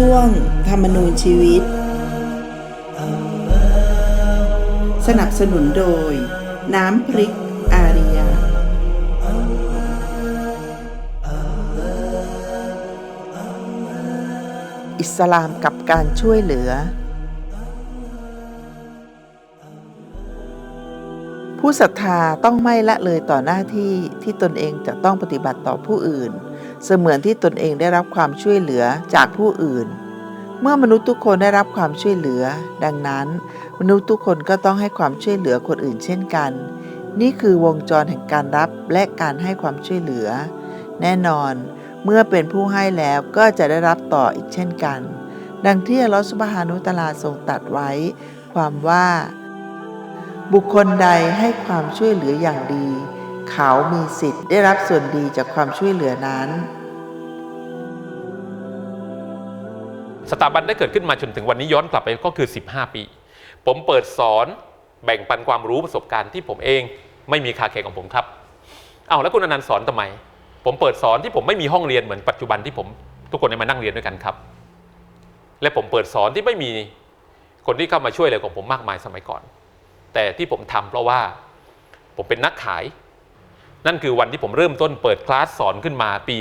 ช่วงธรรมนูญชีวิต สนับสนุนโดย น้ำพริกอาริยา อิสลามกับการช่วยเหลือ ผู้ศรัทธาต้องไม่ละเลยต่อหน้าที่ที่ตนเองจะต้องปฏิบัติต่อผู้อื่น เสมือนที่ตนเองได้รับความช่วยเหลือจากผู้อื่น เมื่อมนุษย์ทุกคนได้รับความช่วยเหลือ ดังนั้น มนุษย์ทุกคนก็ต้องให้ความช่วยเหลือคนอื่นเช่นกัน นี่คือวงจรแห่งการรับและการให้ความช่วยเหลือ แน่นอน เมื่อเป็นผู้ให้แล้วก็จะได้รับต่ออีกเช่นกัน ดังที่อัลลอฮฺซุบฮานุตลาทรงตัดไว้ ความว่า บุคคลใดให้ความช่วยเหลืออย่างดีเขามีสิทธิ์ได้รับส่วนดีจากความช่วยเหลือนั้น สถาบันได้เกิดขึ้นมาจนถึงวันนี้ย้อนกลับไปก็คือ 15 ปี ผมเปิดสอนแบ่งปันความรู้ประสบการณ์ที่ผมเองไม่มีคาแคร์ของผมครับเอาแล้วคุณอนันต์สอนทำไม ผมเปิดสอนที่ผมไม่มีห้องเรียนเหมือนปัจจุบันที่ผม ทุกคนได้มานั่งเรียนด้วยกันครับ และผมเปิดสอนที่ไม่มีคนที่เข้ามาช่วยเลยของผมมากมายสมัยก่อน แต่ที่ผมทำเพราะว่าผมเป็นนักขาย นั่นคือวันที่ผมเริ่มต้นเปิดคลาสสอนขึ้นมาปี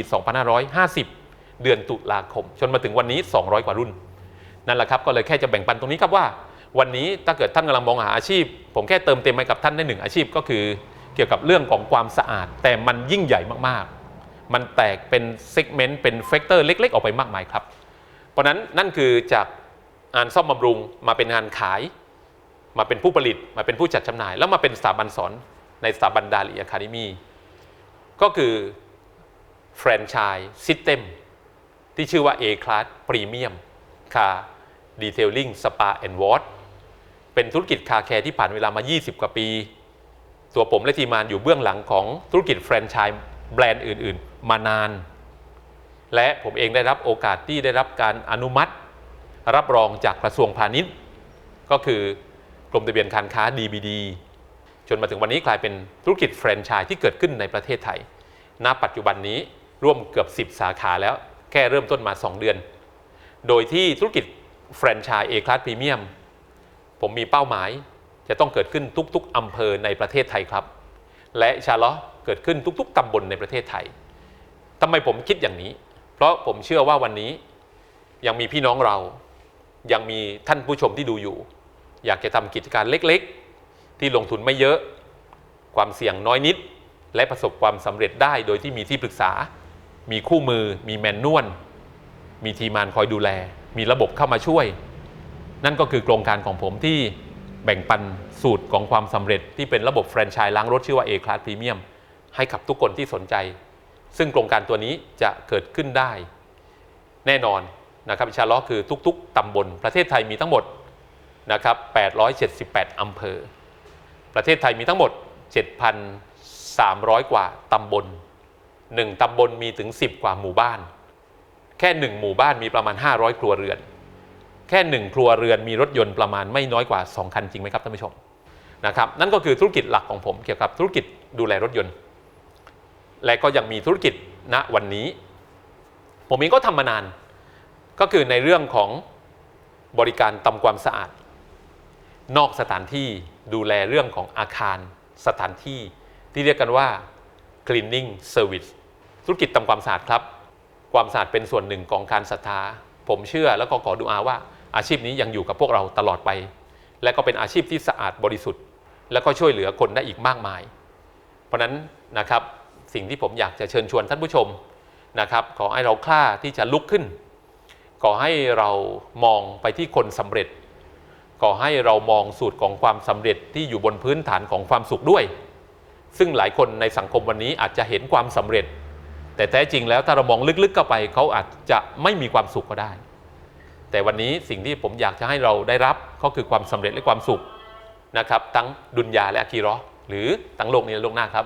2550 เดือนตุลาคม จนมาถึงวันนี้ 200 กว่ารุ่น นั่นแหละครับก็เลยแค่จะแบ่งปันตรงนี้ครับว่า วันนี้ถ้าเกิดท่านกำลังมองหาอาชีพ ผมแค่เติมเต็มให้กับท่านได้หนึ่งอาชีพก็คือ เกี่ยวกับเรื่องของความสะอาด แต่มันยิ่งใหญ่มากๆ มันแตกเป็นเซกเมนต์เป็นเฟกเตอร์เล็ก ๆ ออกไปมากมายครับ เพราะฉะนั้นนั่นคือจากงานซ่อมบำรุงมาเป็นงานขาย มาเป็นผู้ผลิตมาเป็นผู้จัดจำหน่าย แล้วมาเป็นสถาบันสอนในสถาบันดาลีอะคาเดมีก็คือแฟรนไชส์ซิสเต็ม ที่ชื่อว่า A Class Premium Car Detailing Spa and Wash เป็นธุรกิจคาแคร์ที่ผ่านเวลามา 20 กว่าปี ตัวผมและทีมงานอยู่เบื้องหลังของธุรกิจแฟรนไชส์แบรนด์อื่น ๆ มานาน และผมเองได้รับโอกาสที่ได้รับการอนุมัติ รับรองจากกระทรวงพาณิชย์ ก็คือกรมทะเบียนการค้า DBD จนมาถึงวันนี้กลายเป็นธุรกิจแฟรนไชส์ที่เกิดขึ้นในประเทศไทย ณ ปัจจุบันนี้ร่วมเกือบ 10 สาขาแล้ว ค่เริ่มต้นมา 2 เดือน โดยที่ธุรกิจแฟรนไชส์ A Class Premium ผมมีเป้าหมายจะต้องเกิดขึ้นทุกๆอำเภอในประเทศไทยครับ และชาเลาะเกิดขึ้นทุกๆตำบลในประเทศไทยทำไมผมคิดอย่างนี้ เพราะผมเชื่อว่าวันนี้ยังมีพี่น้องเรา ยังมีท่านผู้ชมที่ดูอยู่ อยากจะทำกิจการเล็กๆ ที่ลงทุนไม่เยอะ ความเสี่ยงน้อยนิด และประสบความสำเร็จได้โดยที่มีที่ปรึกษา มีคู่มือ มีแมนนวลมีทีมงานคอยดูแล มีระบบเข้ามาช่วย นั่นก็คือโครงการของผมที่แบ่งปันสูตรของความสำเร็จที่เป็นระบบแฟรนไชส์ล้างรถชื่อว่า A Class Premium ให้กับทุกคนที่สนใจ ซึ่งโครงการตัวนี้จะเกิดขึ้นได้ แน่นอนนะครับชาล้อคือทุก ๆตำบล ประเทศไทยมีทั้งหมดนะครับ878 อำเภอ ประเทศไทยมีทั้งหมด 7,300 กว่าตำบล 1ตำบลมีถึง 10 กว่าหมู่บ้าน แค่1หมู่บ้านมีประมาณ 500 ครัวเรือน แค่1ครัวเรือนมีรถยนต์ประมาณไม่น้อยกว่า 2 คันจริงไหมครับท่านผู้ชมนะครับนั่นก็คือธุรกิจหลักของผมเกี่ยวกับธุรกิจดูแลรถยนต์ และก็ยังมีธุรกิจณวันนี้ ผมเองก็ทำมานาน ก็คือในเรื่องของบริการทำความสะอาด นอกสถานที่ดูแลเรื่องของอาคารสถานที่ที่เรียกกันว่า cleaning service ธุรกิจทำความสะอาดครับ ความสะอาดเป็นส่วนหนึ่งของการศรัทธา ผมเชื่อแล้วก็ขอดูอาว่า อาชีพนี้ยังอยู่กับพวกเราตลอดไป และก็เป็นอาชีพที่สะอาดบริสุทธิ์ แล้วก็ช่วยเหลือคนได้อีกมากมาย เพราะนั้นนะครับสิ่งที่ผมอยากจะเชิญชวนท่านผู้ชมนะครับ ขอให้เรากล้าที่จะลุกขึ้น ขอให้เรามองไปที่คนสำเร็จ ขอให้เรามองสูตรของความสำเร็จที่อยู่บนพื้นฐานของความสุขด้วย ซึ่งหลายคนในสังคมวันนี้อาจจะเห็นความสำเร็จ แต่แท้จริงแล้วถ้าเรามองลึกๆเข้าไปเขาอาจจะไม่มีความสุขก็ได้ แต่วันนี้สิ่งที่ผมอยากจะให้เราได้รับก็คือความสำเร็จและความสุขนะครับ ทั้งดุนยาและอาคีราะห์หรือทั้งโลกนี้และโลกหน้าครับ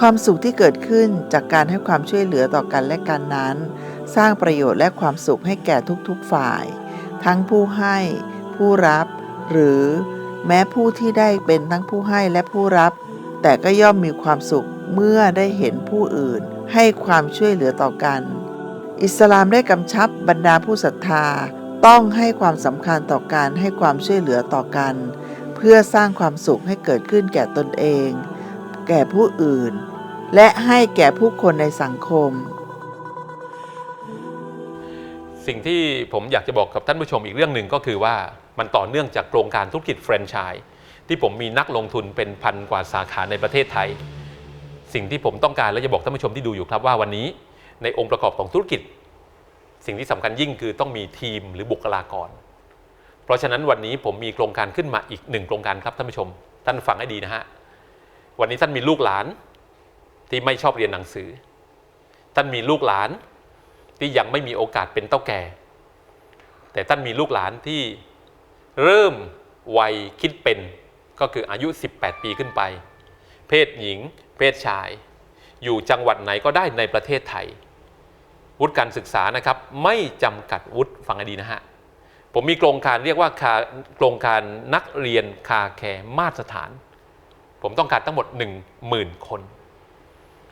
ความสุขที่เกิดขึ้นจากการให้ความช่วยเหลือต่อกันและกันนั้น สร้างประโยชน์และความสุขให้แก่ทุกๆฝ่าย ทั้งผู้ให้ ผู้รับ หรือ แม้ผู้ที่ได้เป็นทั้งผู้ให้และผู้รับ แต่ก็ย่อมมีความสุขเมื่อได้เห็นผู้อื่น ให้ความช่วยเหลือต่อกัน อิสลามได้กำชับบรรดาผู้ศรัทธาต้องให้ความสำคัญต่อการให้ความช่วยเหลือต่อกัน เพื่อสร้างความสุขให้เกิดขึ้นแก่ตนเอง แก่ผู้อื่น และให้แก่ผู้คนในสังคม สิ่งที่ผมอยากจะบอกกับท่านผู้ชมอีกเรื่องหนึ่งก็คือว่ามันต่อเนื่องจากโครงการธุรกิจแฟรนไชส์ที่ผมมีนักลงทุนเป็นพันกว่าสาขาในประเทศไทย สิ่งที่ผมต้องการและจะบอกท่านผู้ชมที่ดูอยู่ครับว่าวันนี้ในองค์ประกอบของธุรกิจ สิ่งที่สำคัญยิ่งคือต้องมีทีมหรือบุคลากร เพราะฉะนั้นวันนี้ผมมีโครงการขึ้นมาอีกหนึ่งโครงการครับท่านผู้ชม ท่านฟังให้ดีนะฮะวันนี้ท่านมีลูกหลานที่ไม่ชอบเรียนหนังสือ ท่านมีลูกหลาน ที่ยังไม่มีโอกาสเป็นเต้าแก่ แต่ท่านมีลูกหลานที่เริ่มวัยคิดเป็นก็คืออายุ 18 ปีขึ้นไป เพศหญิง เพศชาย อยู่จังหวัดไหนก็ได้ในประเทศไทย วุฒิการศึกษานะครับ ไม่จำกัดวุฒิฟังให้ดีนะฮะ ผมมีโครงการเรียกว่าคาโครงการนักเรียนคาแคร์มาตรฐาน ผมต้องการทั้งหมด 1 0,000 คน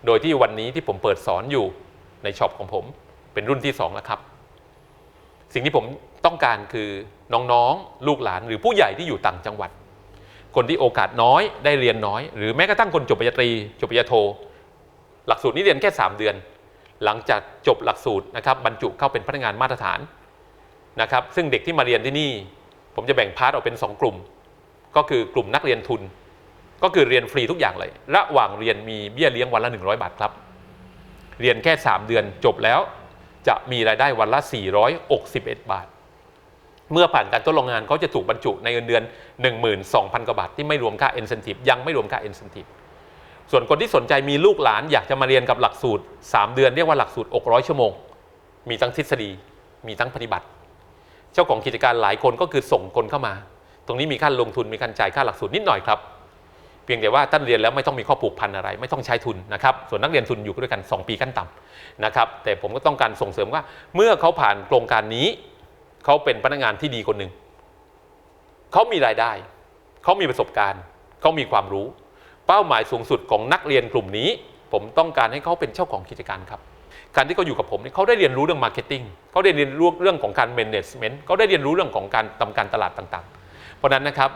โดยที่วันนี้ที่ผมเปิดสอนอยู่ในช็อปของผม เป็นรุ่นที่ 2 แล้วครับ สิ่งที่ผมต้องการคือน้องๆ ลูกหลานหรือผู้ใหญ่ที่อยู่ต่างจังหวัด คนที่โอกาสน้อยได้เรียนน้อย หรือแม้กระทั่งคนจบปริญญาตรี จบปริญญาโท หลักสูตรนี้เรียนแค่ 3 เดือน หลังจากจบหลักสูตรนะครับบรรจุเข้าเป็นพนักงานมาตรฐานนะครับ ซึ่งเด็กที่มาเรียนที่นี่ ผมจะแบ่งพาร์ทออกเป็น 2 กลุ่ม ก็คือกลุ่มนักเรียนทุน ก็คือเรียนฟรีทุกอย่างเลย ระหว่างเรียนมีเบี้ยเลี้ยงวันละ 100 บาทครับ เรียนแค่ 3 เดือนจบแล้ว จะมีรายได้วันละ 461 บาท เมื่อผ่านการทดลองงานเขาจะถูกบรรจุในเงินเดือน 12,000 กว่าบาท ที่ไม่รวมค่า incentive ยังไม่รวมค่า incentive ส่วนคนที่สนใจมีลูกหลานอยากจะมาเรียนกับหลักสูตร 3 เดือนเรียกว่าหลักสูตรอกร้อยชั่วโมง มีทั้งทฤษฎี มีทั้งปฏิบัติ เจ้าของกิจการหลายคนก็คือส่งคนเข้ามา ตรงนี้มีค่าลงทุนมีการจ่ายค่าหลักสูตรนิดหน่อยครับ เพียงแต่ว่าท่านเรียนแล้วไม่ต้องมีข้อผูกพันอะไร ไม่ต้องใช้ทุนนะครับส่วนนักเรียนทุนอยู่ด้วยกัน 2 ปีขั้นต่ำนะครับแต่ผมก็ต้องการส่งเสริมว่า เมื่อเขาผ่านโครงการนี้ เขาเป็นพนักงานที่ดีคนหนึ่งเขามีรายได้ เขามีประสบการณ์เขามีความรู้ เป้าหมายสูงสุดของนักเรียนกลุ่มนี้ ผมต้องการให้เขาเป็นเจ้าของกิจการครับการที่เขาอยู่กับผมเนี่ยเขาได้เรียนรู้เรื่องมาร์เก็ตติ้งเขาได้เรียนรู้เรื่องของการแมネจเมนต์เขาได้เรียนรู้เรื่องของการทำการตลาดต่างๆ เพราะนั้นนะครับ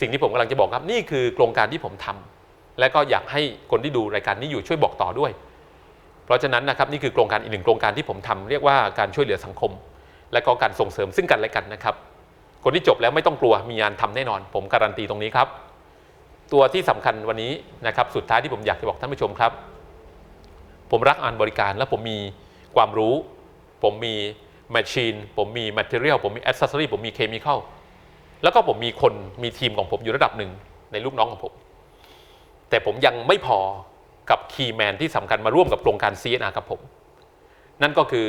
สิ่งที่ผมกำลังจะบอกครับนี่คือโครงการที่ผมทำและก็อยากให้คนที่ดูรายการนี้อยู่ช่วยบอกต่อด้วย เพราะฉะนั้นนะครับนี่คือโครงการอีกหนึ่งโครงการที่ผมทำเรียกว่าการช่วยเหลือสังคม และก็การส่งเสริมซึ่งกันและกันนะครับ คนที่จบแล้วไม่ต้องกลัวมีงานทำแน่นอน ผมการันตีตรงนี้ครับ ตัวที่สำคัญวันนี้นะครับสุดท้ายที่ผมอยากจะบอกท่านผู้ชมครับ ผมรักงานบริการ และผมมีความรู้ ผมมีแมชชีนผมมีแมทเทอเรียลผมมีแอ c เซสซอรี่ผมมีเคมีคอล แล้วก็ผมมีคนมีทีมของผมอยู่ระดับหนึ่งในลูกน้องของผม แต่ผมยังไม่พอกับคีย์แมนที่สำคัญมาร่วมกับโครงการ CNR กับผม นั่นก็คือ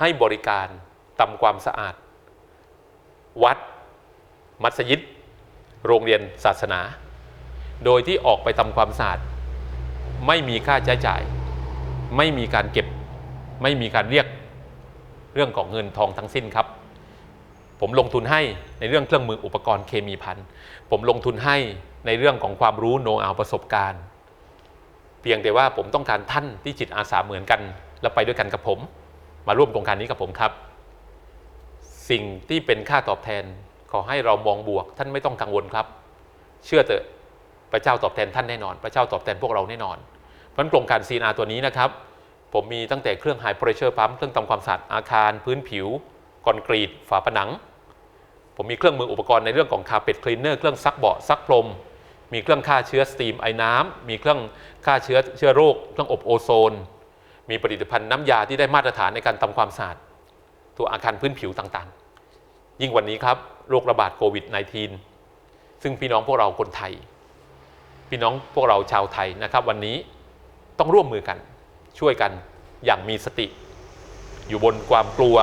ให้บริการทำความสะอาด วัด มัสยิด โรงเรียนศาสนา โดยที่ออกไปทำความสะอาด ไม่มีค่าใช้จ่าย ไม่มีการเก็บ ไม่มีการเรียกเรื่องของเงินทองทั้งสิ้นครับ ผมลงทุนให้ในเรื่องเครื่องมืออุปกรณ์เคมีพันผมลงทุนให้ในเรื่องของความรู้โน้ตเอาประสบการณ์ เพียงแต่ว่าผมต้องการท่านที่จิตอาสาเหมือนกัน และไปด้วยกันกับผม มาร่วมโครงการนี้กับผมครับ สิ่งที่เป็นค่าตอบแทน ขอให้เรามองบวก ท่านไม่ต้องกังวลครับ เชื่อเถอะพระเจ้าตอบแทนท่านแน่นอน พระเจ้าตอบแทนพวกเราแน่นอน เพราะโครงการ CNR ตัวนี้นะครับ ผมมีตั้งแต่เครื่อง High Pressure Pump เครื่องทำความสะอาดอาคาร พื้นผิว คอนกรีต ฝาผนัง ผมมีเครื่องมืออุปกรณ์ในเรื่องของ Carpet Cleaner เครื่องซักเบาะซักพรม มีเครื่องฆ่าเชื้อสตีมไอ้น้ำมีเครื่องฆ่าเชื้อเชื้อโรค เครื่องอบโอโซน มีผลิตภัณฑ์น้ำยาที่ได้มาตรฐานในการทำความสะอาดตัวอาคารพื้นผิวต่างๆ ยิ่งวันนี้ครับโรคระบาดโควิด -19 ซึ่งพี่น้องพวกเราคนไทย พี่น้องพวกเราชาวไทยนะครับวันนี้ต้องร่วมมือกันช่วยกันอย่างมีสติ อยู่บนความกลัว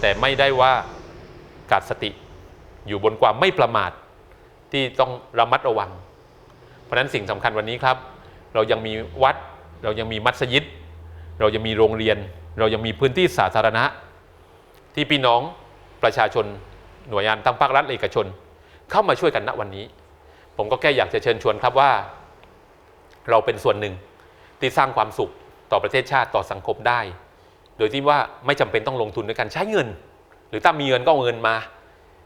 แต่ไม่ได้ว่าขาดสติ อยู่บนความไม่ประมาทที่ต้องระมัดระวัง เพราะฉะนั้นสิ่งสำคัญวันนี้ครับ เรายังมีวัด เรายังมีมัสยิด เรายังมีโรงเรียน เรายังมีพื้นที่สาธารณะ ที่พี่น้องประชาชนหน่วยงานทั้งภาครัฐและเอกชน เข้ามาช่วยกันณวันนี้ ผมก็แค่อยากจะเชิญชวนครับว่า เราเป็นส่วนหนึ่งที่สร้างความสุขต่อประเทศชาติต่อสังคมได้ โดยที่ว่าไม่จำเป็นต้องลงทุนในการใช้เงิน หรือถ้ามีเงินก็เอาเงินมา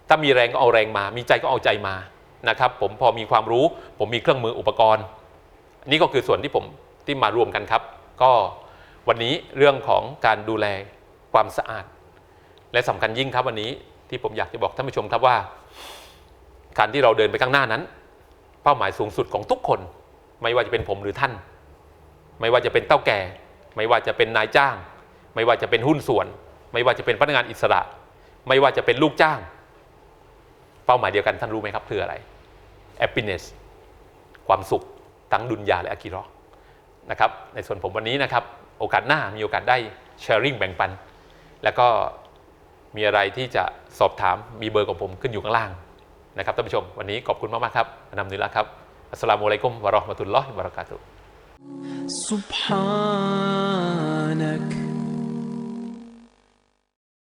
ถ้ามีแรงก็เอาแรงมา มีใจก็เอาใจมานะครับ ผมพอมีความรู้ ผมมีเครื่องมืออุปกรณ์ นี่ก็คือส่วนที่ผมที่มารวมกันครับ ก็วันนี้เรื่องของการดูแลความสะอาด และสำคัญยิ่งครับวันนี้ที่ผมอยากจะบอกท่านผู้ชมครับว่า การที่เราเดินไปข้างหน้านั้น เป้าหมายสูงสุดของทุกคน ไม่ว่าจะเป็นผมหรือท่าน ไม่ว่าจะเป็นเต้าแก่ ไม่ว่าจะเป็นนายจ้าง ไม่ว่าจะเป็นหุ้นส่วน ไม่ว่าจะเป็นพนักงานอิสระ ไม่ว่าจะเป็นลูกจ้าง เป้าหมายเดียวกันท่านรู้ไหมครับคืออะไร happiness ความสุขทั้งดุนยาและอากิเรอห์นะครับ ในส่วนผมวันนี้นะครับ โอกาสหน้ามีโอกาสได้ sharing แบ่งปัน แล้วก็มีอะไรที่จะสอบถามมีเบอร์ของผมขึ้นอยู่ข้างล่างนะครับท่านผู้ชม วันนี้ขอบคุณมาก ๆ ครับอันนำนุลิลละครับ อัสสลามุอะลัยกุมวะเราะห์มะตุลลอฮิวะบะเราะกาตุฮ์ سبحان